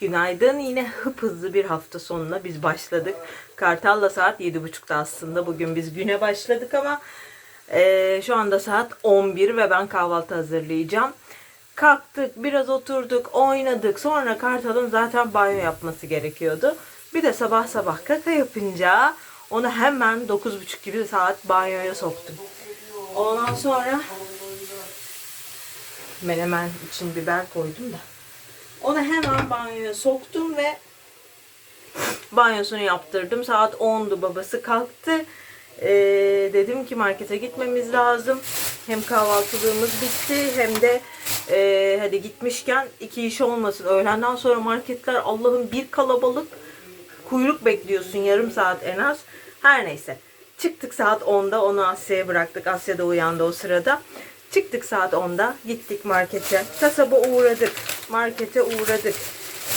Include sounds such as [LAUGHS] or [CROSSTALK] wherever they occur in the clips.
Günaydın. Yine hıp hızlı bir hafta sonuna biz başladık. Kartal'la saat 7.30'da aslında. Bugün biz güne başladık ama eee, şu anda saat 11 ve ben kahvaltı hazırlayacağım. Kalktık, biraz oturduk, oynadık. Sonra Kartal'ın zaten banyo yapması gerekiyordu. Bir de sabah sabah kaka yapınca onu hemen 9.30 gibi saat banyoya soktum. Ondan sonra menemen için biber koydum da. Onu hemen banyoya soktum ve banyosunu yaptırdım. Saat 10'du babası kalktı. Ee, dedim ki markete gitmemiz lazım. Hem kahvaltılığımız bitti hem de e, hadi gitmişken iki iş olmasın. Öğlenden sonra marketler Allah'ın bir kalabalık kuyruk bekliyorsun yarım saat en az. Her neyse. Çıktık saat 10'da onu Asya'ya bıraktık. Asya da uyandı o sırada. Çıktık saat 10'da gittik markete. Kasaba uğradık. Markete uğradık.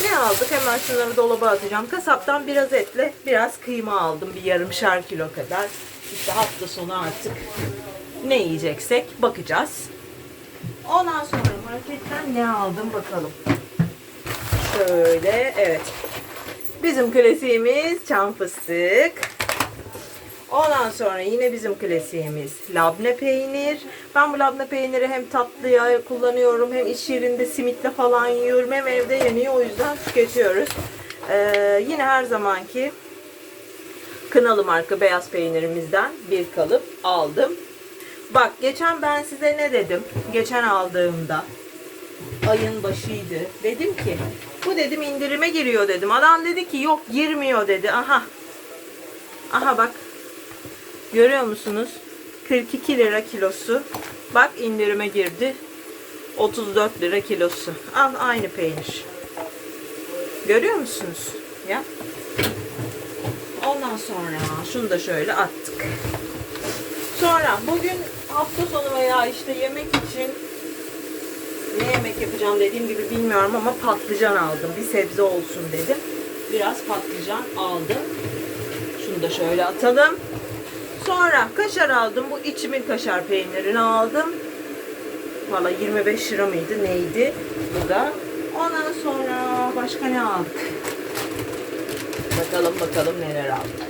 Ne aldık? Hemen şunları dolaba atacağım. Kasaptan biraz etle biraz kıyma aldım. Bir yarımşar kilo kadar. İşte hafta sonu artık ne yiyeceksek bakacağız. Ondan sonra marketten ne aldım bakalım. Şöyle evet. Bizim klasiğimiz çam fıstık. Ondan sonra yine bizim klasiğimiz labne peynir. Ben bu labne peyniri hem tatlıya kullanıyorum hem iş yerinde simitle falan yiyorum hem evde yeniyor o yüzden tüketiyoruz. Ee, yine her zamanki Kınalı marka beyaz peynirimizden bir kalıp aldım. Bak geçen ben size ne dedim? Geçen aldığımda ayın başıydı. Dedim ki bu dedim indirime giriyor dedim. Adam dedi ki yok girmiyor dedi. Aha. Aha bak. Görüyor musunuz? 42 lira kilosu. Bak indirime girdi. 34 lira kilosu. Al aynı peynir. Görüyor musunuz? Ya. Ondan sonra şunu da şöyle attık. Sonra bugün hafta sonu veya işte yemek için ne yemek yapacağım dediğim gibi bilmiyorum ama patlıcan aldım. Bir sebze olsun dedim. Biraz patlıcan aldım. Şunu da şöyle atalım. Sonra kaşar aldım. Bu içimin kaşar peynirini aldım. Valla 25 lira mıydı neydi bu da. Ondan sonra başka ne aldık? Bakalım bakalım neler aldık.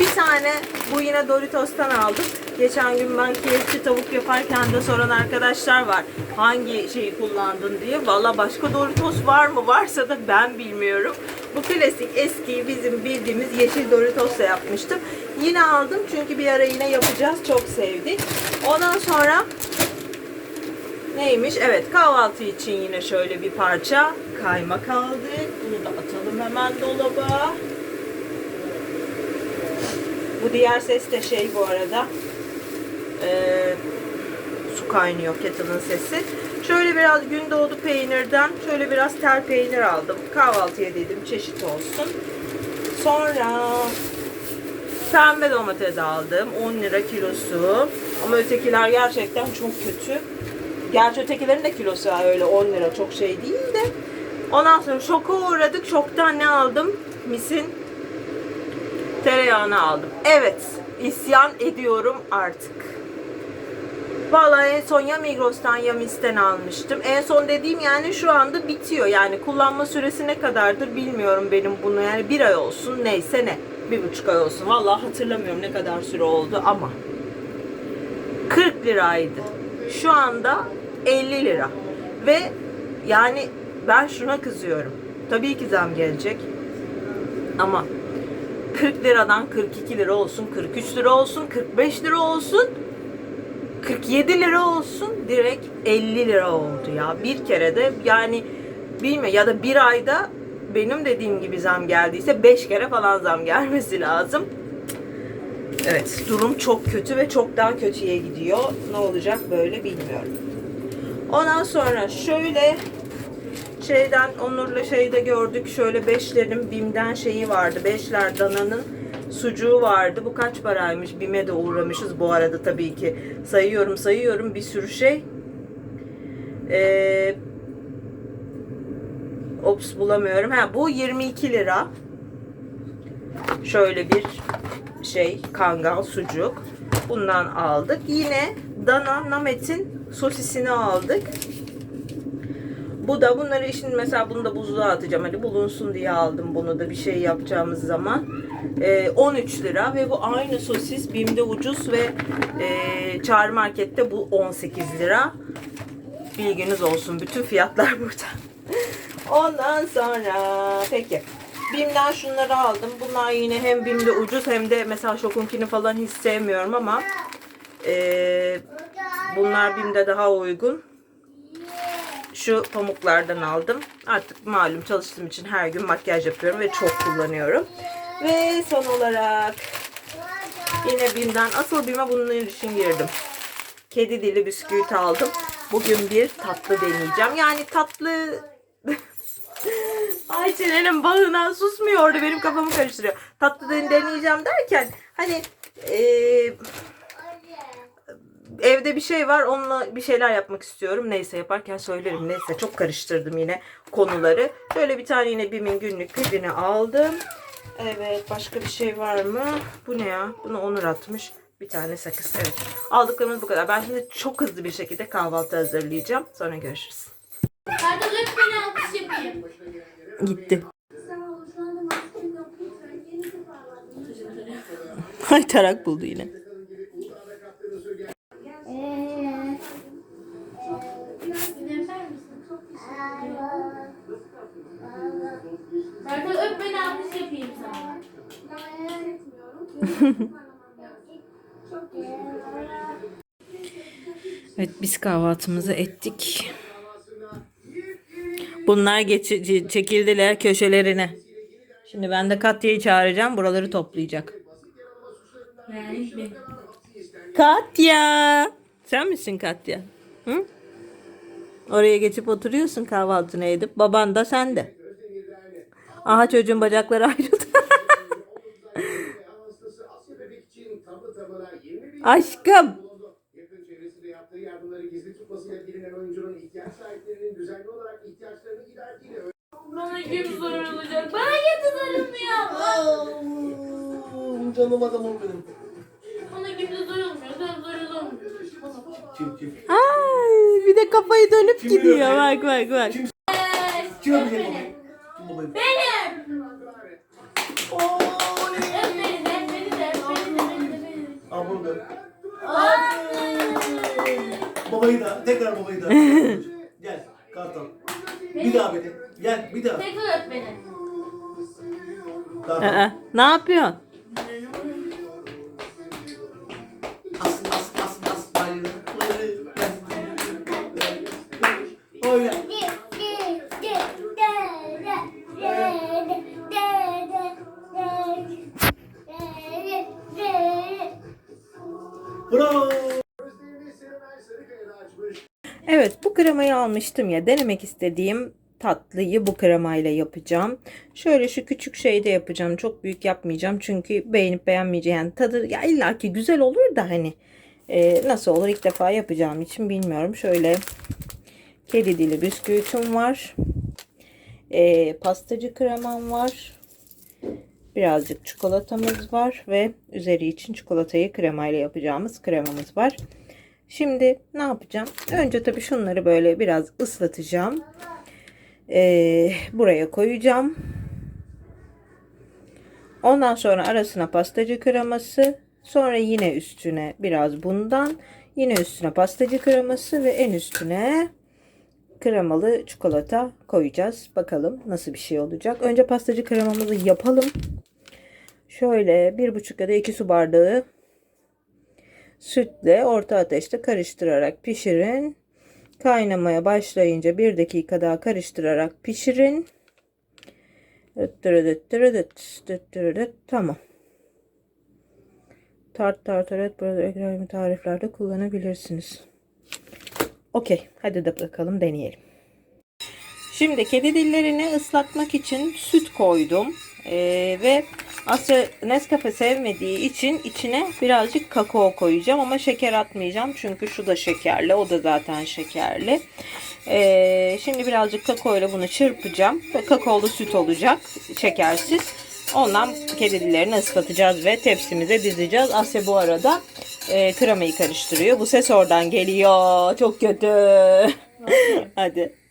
Bir tane bu yine Doritos'tan aldık. Geçen gün ben KFC tavuk yaparken de soran arkadaşlar var. Hangi şeyi kullandın diye. Valla başka Doritos var mı? Varsa da ben bilmiyorum. Bu klasik eski bizim bildiğimiz yeşil Doritos'la yapmıştım. Yine aldım çünkü bir ara yine yapacağız. Çok sevdik. Ondan sonra neymiş? Evet kahvaltı için yine şöyle bir parça kaymak aldık. Bunu da atalım hemen dolaba. Bu diğer ses de şey bu arada. Ee, su kaynıyor kettle'ın sesi. Şöyle biraz gündoğdu peynirden şöyle biraz tel peynir aldım. Kahvaltıya dedim çeşit olsun. Sonra pembe domates aldım. 10 lira kilosu. Ama ötekiler gerçekten çok kötü. Gerçi ötekilerin de kilosu öyle 10 lira çok şey değil de. Ondan sonra şoka uğradık. Şoktan ne aldım? Misin tereyağını aldım. Evet, isyan ediyorum artık. Vallahi en son ya Migros'tan ya Mis'ten almıştım. En son dediğim yani şu anda bitiyor. Yani kullanma süresi ne kadardır bilmiyorum benim bunu. Yani bir ay olsun neyse ne. Bir buçuk ay olsun. Vallahi hatırlamıyorum ne kadar süre oldu ama. 40 liraydı. Şu anda 50 lira. Ve yani ben şuna kızıyorum. Tabii ki zam gelecek. Ama 40 liradan 42 lira olsun, 43 lira olsun, 45 lira olsun, 47 lira olsun direkt 50 lira oldu ya. Bir kere de yani bilme ya da bir ayda benim dediğim gibi zam geldiyse 5 kere falan zam gelmesi lazım. Evet durum çok kötü ve çok daha kötüye gidiyor. Ne olacak böyle bilmiyorum. Ondan sonra şöyle şeyden Onur'la şeyde gördük. Şöyle beşlerin Bim'den şeyi vardı. Beşler dananın sucuğu vardı. Bu kaç paraymış? Bim'e de uğramışız bu arada tabii ki. Sayıyorum sayıyorum bir sürü şey. Ee, ops bulamıyorum. Ha bu 22 lira. Şöyle bir şey kangal sucuk. Bundan aldık. Yine Dana Namet'in sosisini aldık. Bu da bunları şimdi mesela bunu da buzluğa atacağım. Hani bulunsun diye aldım bunu da bir şey yapacağımız zaman. Ee, 13 lira ve bu aynı sosis Bim'de ucuz ve e, Çağrı Market'te bu 18 lira. Bilginiz olsun. Bütün fiyatlar [LAUGHS] burada. Ondan sonra peki. Bim'den şunları aldım. Bunlar yine hem Bim'de ucuz hem de mesela Şokunkini falan hiç sevmiyorum ama e, bunlar Bim'de daha uygun. Şu pamuklardan aldım. Artık malum çalıştığım için her gün makyaj yapıyorum ve çok kullanıyorum. Ve son olarak yine Bim'den asıl Bim'e bunun için girdim. Kedi dili bisküvit aldım. Bugün bir tatlı deneyeceğim. Yani tatlı Ayça'nın bağına susmuyordu. Benim kafamı karıştırıyor. Tatlı den- deneyeceğim derken hani eee evde bir şey var onunla bir şeyler yapmak istiyorum. Neyse yaparken söylerim. Neyse çok karıştırdım yine konuları. Şöyle bir tane yine Bim'in günlük pedini aldım. Evet başka bir şey var mı? Bu ne ya? Bunu Onur atmış. Bir tane sakız. Evet. Aldıklarımız bu kadar. Ben şimdi çok hızlı bir şekilde kahvaltı hazırlayacağım. Sonra görüşürüz. Kartal öp beni yapayım. Gitti. [LAUGHS] Ay tarak buldu yine. Kartal öp beni alkış yapayım sana. Evet biz kahvaltımızı ettik. Bunlar geçici çekildiler köşelerine. Şimdi ben de Katya'yı çağıracağım. Buraları toplayacak. Katya. Sen misin Katya? Hı? Oraya geçip oturuyorsun kahvaltını edip. Baban da sen de. Aha çocuğun bacakları ayrıldı. [LAUGHS] Aşkım. Bana kim sorulacak? Bana kimse sorulmuyor. Canım adamım benim. Bana kimse sorulmuyor. Sen sorulmuyor. Kim kim? Ay, bir de kafayı dönüp gidiyor. Bak bak bak. Kim öpecek babayı? Kim babayı? Benim. Oy! Öp beni de, beni de, beni de, beni de, beni de. Al bunu da. öp. Anne. Babayı da. Tekrar babayı da. [LAUGHS] Gel. Kartal. Bir daha beni. Gel bir daha. Tekrar öp beni. Aa, ne yapıyorsun? As as as as. Bayılır. Kremayı almıştım ya denemek istediğim tatlıyı bu kremayla yapacağım. Şöyle şu küçük şeyde yapacağım. Çok büyük yapmayacağım. Çünkü beğenip beğenmeyeceğim yani tadı ya illaki güzel olur da hani e, nasıl olur ilk defa yapacağım için bilmiyorum. Şöyle kedi dili bisküvitim var. E, pastacı kremam var. Birazcık çikolatamız var ve üzeri için çikolatayı kremayla yapacağımız kremamız var. Şimdi ne yapacağım? Önce tabii şunları böyle biraz ıslatacağım. Ee, buraya koyacağım. Ondan sonra arasına pastacı kreması. Sonra yine üstüne biraz bundan. Yine üstüne pastacı kreması ve en üstüne kremalı çikolata koyacağız. Bakalım nasıl bir şey olacak. Önce pastacı kremamızı yapalım. Şöyle bir buçuk ya da iki su bardağı sütle orta ateşte karıştırarak pişirin. Kaynamaya başlayınca bir dakika daha karıştırarak pişirin. Tamam. Tart tartaret burada ekranlı tariflerde kullanabilirsiniz. Okey. Hadi de bakalım deneyelim. Şimdi kedi dillerini ıslatmak için süt koydum. Ee, ve Asya Nescafe sevmediği için içine birazcık kakao koyacağım ama şeker atmayacağım çünkü şu da şekerli o da zaten şekerli. Ee, şimdi birazcık kakao ile bunu çırpacağım. Ve Kakaolu süt olacak şekersiz. Ondan kedi dillerini ıslatacağız ve tepsimize dizeceğiz. Asya bu arada e, kremayı karıştırıyor. Bu ses oradan geliyor. Çok kötü. [LAUGHS] Hadi.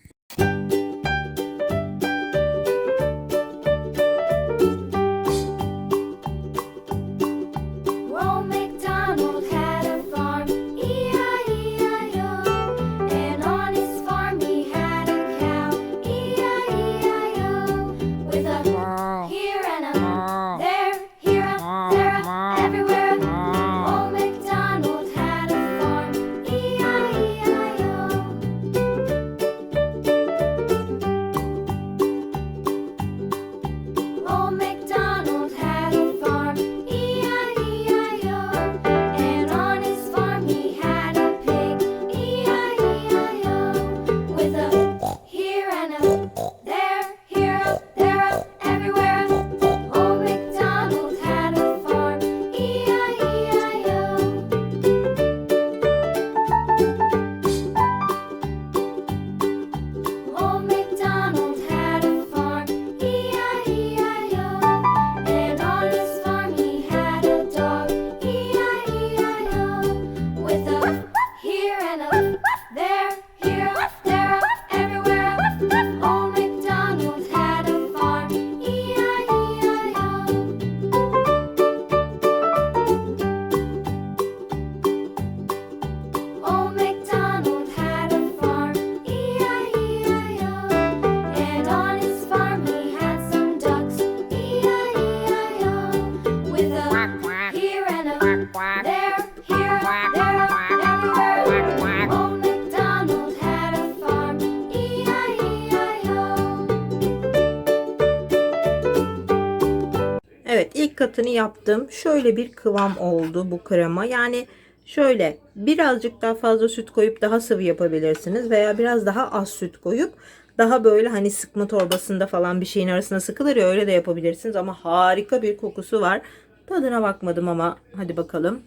Katını yaptım. Şöyle bir kıvam oldu bu krema. Yani şöyle birazcık daha fazla süt koyup daha sıvı yapabilirsiniz. Veya biraz daha az süt koyup daha böyle hani sıkma torbasında falan bir şeyin arasına sıkılır ya öyle de yapabilirsiniz. Ama harika bir kokusu var. Tadına bakmadım ama hadi bakalım.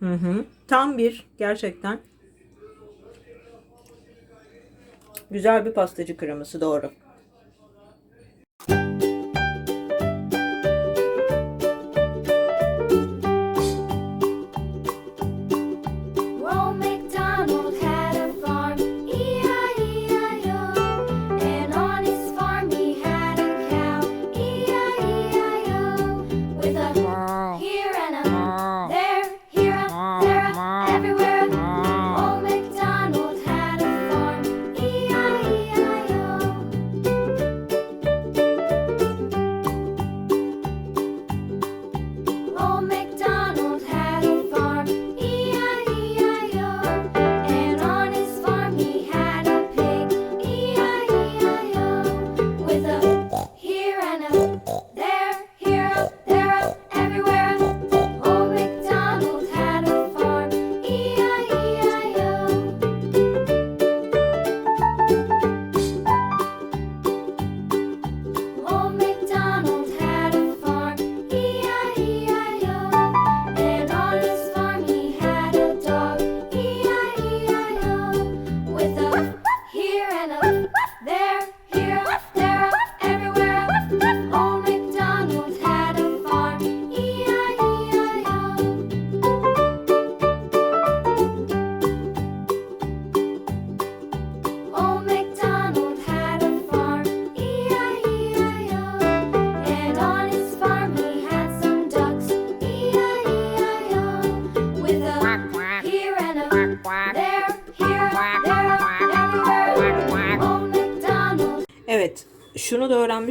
Hı hı. Tam bir gerçekten güzel bir pastacı kreması doğru.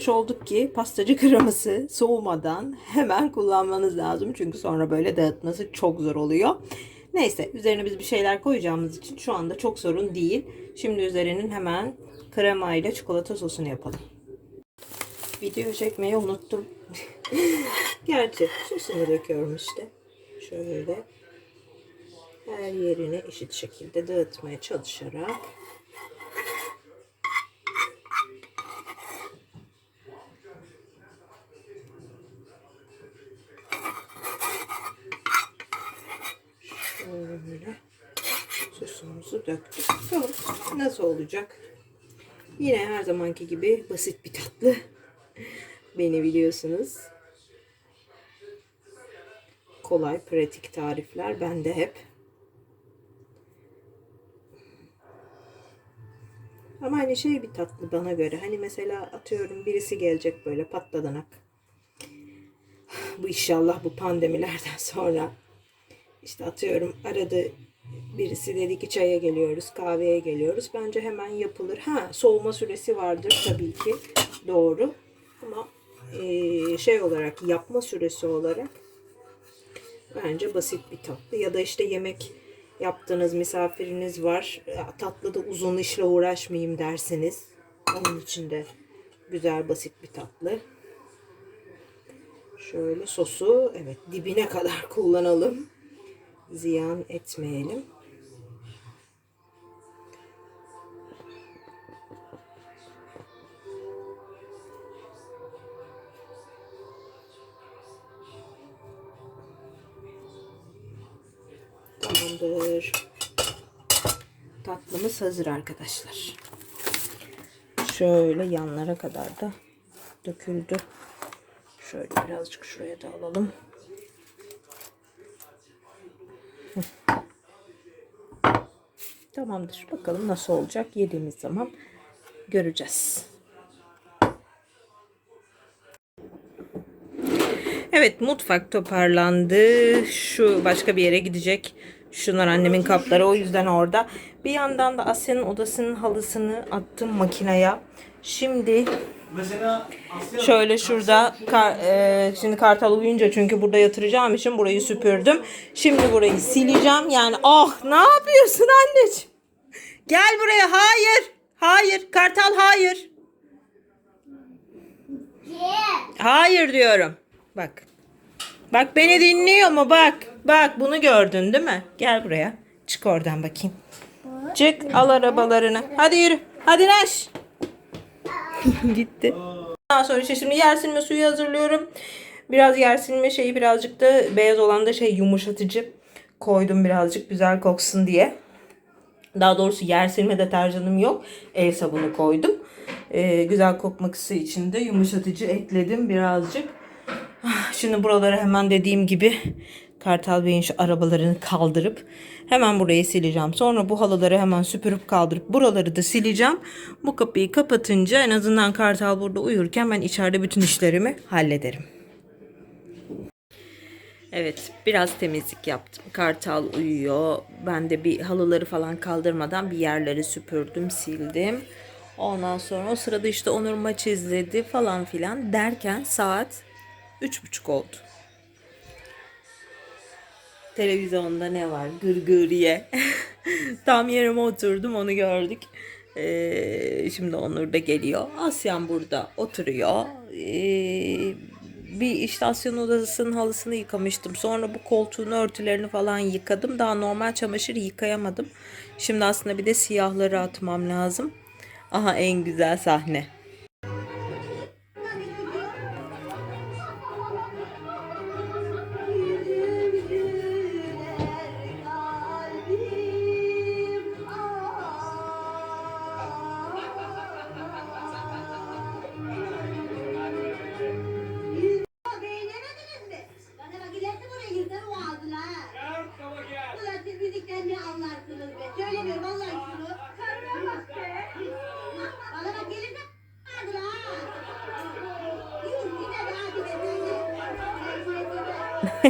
Olduk ki pastacı kreması soğumadan hemen kullanmanız lazım. Çünkü sonra böyle dağıtması çok zor oluyor. Neyse, üzerine biz bir şeyler koyacağımız için şu anda çok sorun değil. Şimdi üzerinin hemen krema ile çikolata sosunu yapalım. Video çekmeyi unuttum. [LAUGHS] Gerçi sosunu döküyorum işte. Şöyle her yerine eşit şekilde dağıtmaya çalışarak Şöyle sosumuzu döktük. Bakalım nasıl olacak. Yine her zamanki gibi basit bir tatlı. Beni biliyorsunuz. Kolay, pratik tarifler bende hep. Ama hani şey bir tatlı bana göre. Hani mesela atıyorum birisi gelecek böyle patladanak. Bu inşallah bu pandemilerden sonra işte atıyorum aradı birisi dedi ki çaya geliyoruz, kahveye geliyoruz. Bence hemen yapılır. Ha soğuma süresi vardır tabii ki. Doğru. Ama eee, şey olarak yapma süresi olarak bence basit bir tatlı. Ya da işte yemek yaptığınız misafiriniz var. Ya, Tatlıda uzun işle uğraşmayayım derseniz. Onun için de güzel basit bir tatlı. Şöyle sosu evet dibine kadar [LAUGHS] kullanalım. Ziyan etmeyelim. Tamamdır. Tatlımız hazır arkadaşlar. Şöyle yanlara kadar da döküldü. Şöyle birazcık şuraya da alalım. Tamamdır. Bakalım nasıl olacak. Yediğimiz zaman göreceğiz. Evet mutfak toparlandı. Şu başka bir yere gidecek. Şunlar annemin kapları o yüzden orada. Bir yandan da Asya'nın odasının halısını attım makineye. Şimdi Şöyle şurada kar- e, şimdi kartal uyuyunca çünkü burada yatıracağım için burayı süpürdüm. Şimdi burayı sileceğim. Yani ah ne yapıyorsun anneciğim? Gel buraya. Hayır. Hayır. Kartal hayır. Hayır diyorum. Bak. Bak beni dinliyor mu? Bak. Bak bunu gördün değil mi? Gel buraya. Çık oradan bakayım. Çık al arabalarını. Hadi yürü. Hadi Naş. [LAUGHS] Gitti. Daha sonra işte şimdi yer silme suyu hazırlıyorum. Biraz yer silme şeyi birazcık da beyaz olan da şey yumuşatıcı koydum birazcık güzel koksun diye. Daha doğrusu yer silme deterjanım yok. El sabunu koydum. Ee, güzel kokması için de yumuşatıcı ekledim birazcık. Ah, Şimdi buraları hemen dediğim gibi Kartal Bey'in şu arabalarını kaldırıp hemen burayı sileceğim. Sonra bu halıları hemen süpürüp kaldırıp buraları da sileceğim. Bu kapıyı kapatınca en azından Kartal burada uyurken ben içeride bütün işlerimi hallederim. Evet, biraz temizlik yaptım. Kartal uyuyor. Ben de bir halıları falan kaldırmadan bir yerleri süpürdüm, sildim. Ondan sonra o sırada işte Onur maç izledi falan filan derken saat üç buçuk oldu. Televizyonda ne var? Gırgırye. [LAUGHS] Tam yerime oturdum onu gördük. Ee, şimdi Onur da geliyor. Asyan burada oturuyor. Ee, bir istasyon odasının halısını yıkamıştım. Sonra bu koltuğun örtülerini falan yıkadım. Daha normal çamaşır yıkayamadım. Şimdi aslında bir de siyahları atmam lazım. Aha en güzel sahne.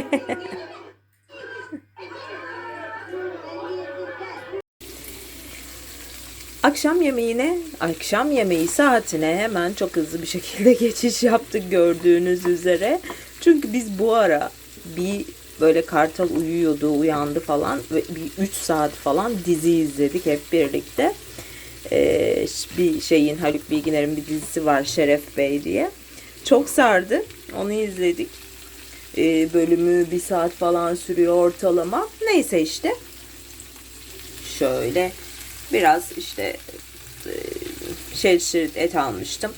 [LAUGHS] Akşam yemeğine, akşam yemeği saatine hemen çok hızlı bir şekilde [LAUGHS] geçiş yaptık gördüğünüz üzere. Çünkü biz bu ara bir böyle Kartal uyuyordu, uyandı falan ve bir 3 saat falan dizi izledik hep birlikte. Ee, bir şeyin Haluk Bilginer'in bir dizisi var Şeref Bey diye. Çok sardı. Onu izledik. Ee, bölümü bir saat falan sürüyor ortalama. Neyse işte. Şöyle biraz işte e, şerit şerit et almıştım.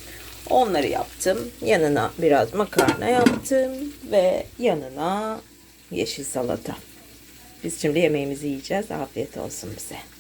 Onları yaptım. Yanına biraz makarna yaptım ve yanına yeşil salata. Biz şimdi yemeğimizi yiyeceğiz. Afiyet olsun bize.